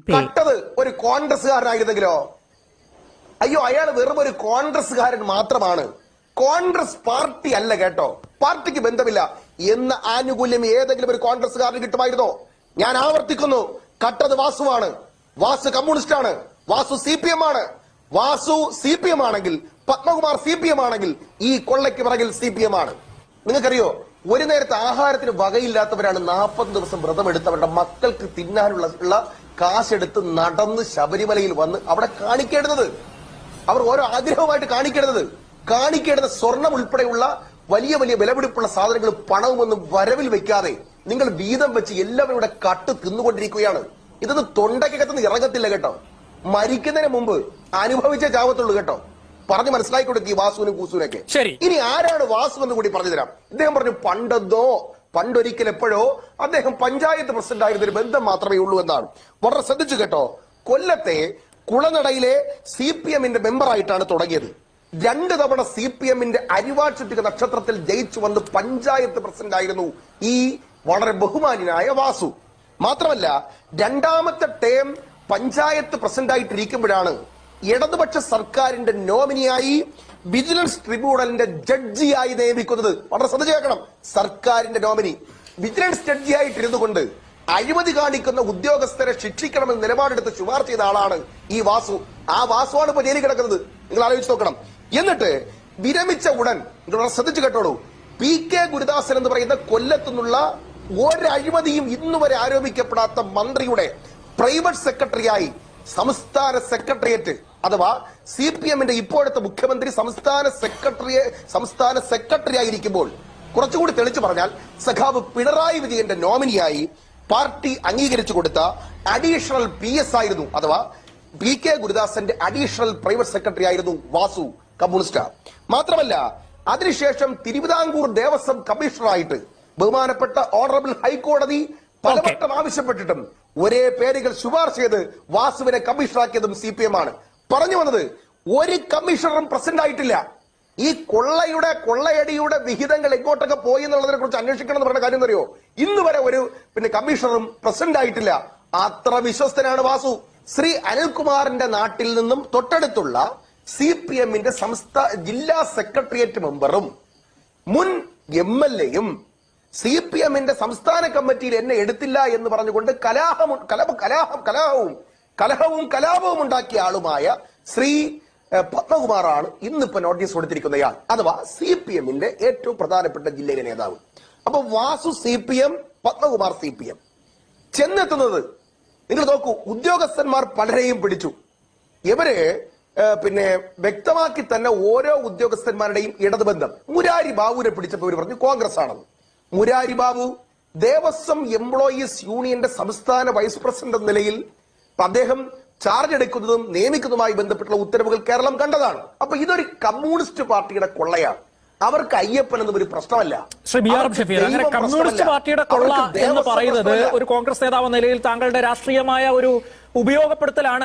കട്ടത് ഒരു കോൺഗ്രസ്സുകാരനായിരുന്നെങ്കിലോ? അയ്യോ അയാൾ വെറും ഒരു കോൺഗ്രസ്സുകാരൻ മാത്രമാണ്. കോൺഗ്രസ് പാർട്ടി അല്ല കേട്ടോ. പാർട്ടിക്ക് ബന്ധമില്ല. എന്ന ആനുകൂല്യം ഏതെങ്കിലും ഒരു കോൺഗ്രസ്സുകാരന് കിട്ടുമായിരുന്നോ? ഞാൻ ആവർത്തിക്കുന്നു. കട്ടത് വാസുവാണ്. വാസു കമ്മ്യൂണിസ്റ്റ് ആണ് വാസു സി പി എം ആണ്. വാസു സി പി എം ആണെങ്കിൽ പത്മകുമാർ സി പി എം ആണെങ്കിൽ ഈ കൊള്ളയ്ക്ക് പിറകിൽ സി പി എം ആണ്. നിങ്ങൾക്കറിയോ? ഒരു നേരത്തെ ആഹാരത്തിന് വകയില്ലാത്തവരാണ് നാൽപ്പത് ദിവസം വ്രതം എടുത്തവരുടെ മക്കൾക്ക് തിന്നാനുള്ള കാശെടുത്ത് നടന്ന് ശബരിമലയിൽ വന്ന് അവിടെ കാണിക്കേണ്ടത്. അവർ ഓരോ ആഗ്രഹമായിട്ട് കാണിക്കേണ്ടത്. കാണിക്കേണ്ടത് സ്വർണം ഉൾപ്പെടെയുള്ള വലിയ വലിയ വിലപിടിപ്പുള്ള സാധനങ്ങൾ പണവുമൊന്നും വരവിൽ വെക്കാതെ നിങ്ങൾ വീതം വെച്ച് എല്ലാവരുടെ ഇവിടെ കട്ട് തിന്നുകൊണ്ടിരിക്കുകയാണ്. ഇതൊന്നും തൊണ്ടയ്ക്കകത്തുനിന്ന് ഇറങ്ങത്തില്ല കേട്ടോ. മരിക്കുന്നതിന് മുമ്പ് അനുഭവിച്ച ചാവത്തുള്ളൂ കേട്ടോ. പറഞ്ഞു മനസ്സിലാക്കി കൊടുത്തി വാസുവിനും കൂസുവിനൊക്കെ. ശരി. ഇനി ആരാണ് വാസു എന്ന് കൂടി പറഞ്ഞു തരാം ഇദ്ദേഹം പറഞ്ഞു പണ്ടെന്തോ പണ്ടൊരിക്കൽ എപ്പോഴോ അദ്ദേഹം പഞ്ചായത്ത് പ്രസിഡന്റ് ആയിരുന്ന ഒരു ബന്ധം മാത്രമേ ഉള്ളൂ എന്നാണ്. വളരെ ശ്രദ്ധിച്ചു കേട്ടോ. കൊല്ലത്തെ കുളനടയിലെ സി പി എമ്മിന്റെ മെമ്പറായിട്ടാണ് തുടങ്ങിയത്. രണ്ട് തവണ സി പി എമ്മിന്റെ അരിവാൾ നക്ഷത്രത്തിൽ ജയിച്ചു വന്ന് പഞ്ചായത്ത് പ്രസിഡന്റ് ആയിരുന്നു ഈ വളരെ ബഹുമാനിനായ വാസു. മാത്രമല്ല രണ്ടാമത്തെ ടേം പഞ്ചായത്ത് പ്രസിഡന്റ് ആയിട്ടിരിക്കുമ്പോഴാണ് ഇടതുപക്ഷ സർക്കാരിന്റെ നോമിനിയായി വിജിലൻസ് ട്രിബ്യൂണലിന്റെ ജഡ്ജിയായി നിയമിക്കുന്നത് വളരെ ശ്രദ്ധിച്ചേക്കണം സർക്കാരിന്റെ നോമിനി. വിജിലൻസ് ജഡ്ജിയായിട്ടിരുന്നു കൊണ്ട് അഴിമതി കാണിക്കുന്ന ഉദ്യോഗസ്ഥരെ ശിക്ഷിക്കണമെന്ന് നിലപാടെടുത്ത് ശുപാർശ ചെയ്ത ആളാണ് ഈ വാസു. ആ വാസുവാണ് ഇപ്പൊ ജയിലിൽ കിടക്കുന്നത്. നിങ്ങൾ ആലോചിച്ച് നോക്കണം. എന്നിട്ട് വിരമിച്ച ഉടൻ നിങ്ങൾ ശ്രദ്ധിച്ചു കേട്ടോളൂ. പി കെ ഗുരുദാസൻ എന്ന് പറയുന്ന കൊല്ലത്തുനിന്നുള്ള ഒരഴിമതിയും ഇന്നുവരെ ആരോപിക്കപ്പെടാത്ത മന്ത്രിയുടെ പ്രൈവറ്റ് സെക്രട്ടറിയായി സംസ്ഥാന സെക്രട്ടേറിയറ്റ് അഥവാ സി പി എമ്മിന്റെ ഇപ്പോഴത്തെ മുഖ്യമന്ത്രി സംസ്ഥാന സെക്രട്ടറി സംസ്ഥാന സെക്രട്ടറി ആയിരിക്കുമ്പോൾ കുറച്ചുകൂടി തെളിച്ചു പറഞ്ഞാൽ സഖാവ് പിണറായി വിജയന്റെ നോമിനിയായി പാർട്ടി അംഗീകരിച്ചു കൊടുത്ത അഡീഷണൽ പി എസ് ആയിരുന്നു അഥവാ പി കെ ഗുരുദാസന്റെ അഡീഷണൽ പ്രൈവറ്റ് സെക്രട്ടറി ആയിരുന്നു വാസു കമ്മ്യൂണിസ്റ്റ്. മാത്രമല്ല അതിനുശേഷം തിരുവിതാംകൂർ ദേവസ്വം കമ്മീഷണറായിട്ട് ബഹുമാനപ്പെട്ട ഓണറബിൾ ഹൈക്കോടതി പലവട്ടം ആവശ്യപ്പെട്ടിട്ടും ഒരേ പേരുകൾ ശുപാർശ ചെയ്ത് വാസുവിനെ കമ്മീഷണറാക്കിയതും സി പി എം ആണ്. പറഞ്ഞു വന്നത് ഒരു കമ്മീഷണറും പ്രസന്റ് ആയിട്ടില്ല. ഈ കൊള്ളയുടെ കൊള്ളയടിയുടെ വിഹിതങ്ങൾ എങ്ങോട്ടൊക്കെ പോയി എന്നുള്ളതിനെ കുറിച്ച് അന്വേഷിക്കണം എന്ന് പറഞ്ഞ കാര്യം അറിയോ ഇന്ന് വരെ ഒരു പിന്നെ കമ്മീഷണറും പ്രസന്റ് ആയിട്ടില്ല. അത്ര വിശ്വസ്തനാണ് വാസു. ശ്രീ അനിൽകുമാറിന്റെ നാട്ടിൽ നിന്നും തൊട്ടടുത്തുള്ള സി പി എമ്മിന്റെ സംസ്ഥാന ജില്ലാ സെക്രട്ടേറിയറ്റ് മെമ്പറും മുൻ എം എൽ എയും സി പി എമ്മിന്റെ സംസ്ഥാന കമ്മിറ്റിയിൽ എന്നെ എടുത്തില്ല എന്ന് പറഞ്ഞുകൊണ്ട് കലാഹം കലഹ കലാഹം കലാഹവും കലഹവും കലാപവും ഉണ്ടാക്കിയ ആളുമായ ശ്രീ പത്മകുമാറാണ് ഇന്നിപ്പോ നോട്ടീസ് കൊടുത്തിരിക്കുന്നയാൾ അഥവാ സി പി എമ്മിന്റെ ഏറ്റവും പ്രധാനപ്പെട്ട ജില്ലയിലെ നേതാവ്. അപ്പൊ Vasu C P M Padmakumar C P M ചെന്നെത്തുന്നത് നിങ്ങൾ നോക്കൂ ഉദ്യോഗസ്ഥന്മാർ പലരെയും പിടിച്ചു. ഇവർ പിന്നെ വ്യക്തമാക്കി തന്നെ ഓരോ ഉദ്യോഗസ്ഥന്മാരുടെയും ഇടതുബന്ധം. മുരാരി ബാബുവിനെ പിടിച്ചപ്പോൾ ഇവർ പറഞ്ഞു കോൺഗ്രസ് ആണെന്ന് മുരാരി ബാബു ദേവസ്വം എംപ്ലോയീസ് യൂണിയന്റെ സംസ്ഥാന വൈസ് പ്രസിഡന്റ് എന്ന നിലയിൽ അദ്ദേഹം ചാർജ് എടുക്കുന്നതും നിയമിക്കുന്നതുമായി ബന്ധപ്പെട്ടുള്ള ഉത്തരവുകൾ കേരളം കണ്ടതാണ്. അപ്പൊ ഇതൊരു കമ്മ്യൂണിസ്റ്റ് പാർട്ടിയുടെ കൊള്ളയാണ്. അവർക്ക് അയ്യപ്പൻ എന്നും ഒരു പ്രശ്നമല്ല. ശ്രീ ബി ആർ ഷഫീർ അങ്ങനെ കമ്മ്യൂണിസ്റ്റ് പാർട്ടിയുടെ കൊള്ള എന്ന് പറയുന്നത് ഒരു കോൺഗ്രസ് നേതാവ് നിലയിൽ താങ്കളുടെ രാഷ്ട്രീയമായ ഒരു ഉപയോഗപ്പെടുത്തലാണ്.